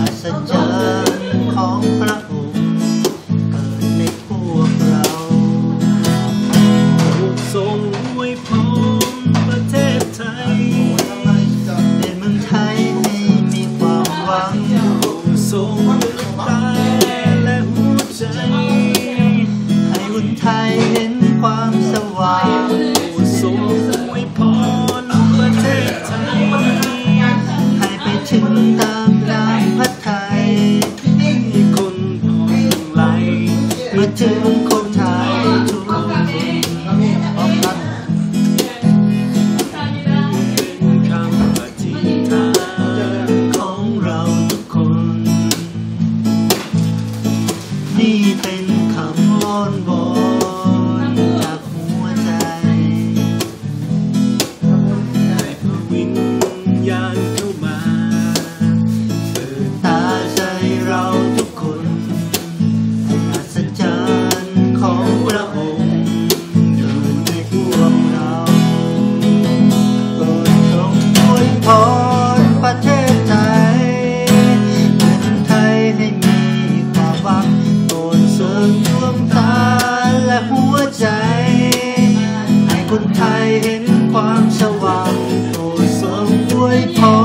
อัศจรรย์ของพระองค์เกิดในพวกเราทรงอวยพรประเทศไทยในเมืองไทยให้มีความหวังทรงเลือกตา ตามน้ำพัทยที่คนพองไหลมาถึงคไทยทุกคนเป็นคำปฏิทานของเราทุกคน นี่เป็นคำอ้อน คนไทยเห็นความสว่างโปรสริมอวยพอ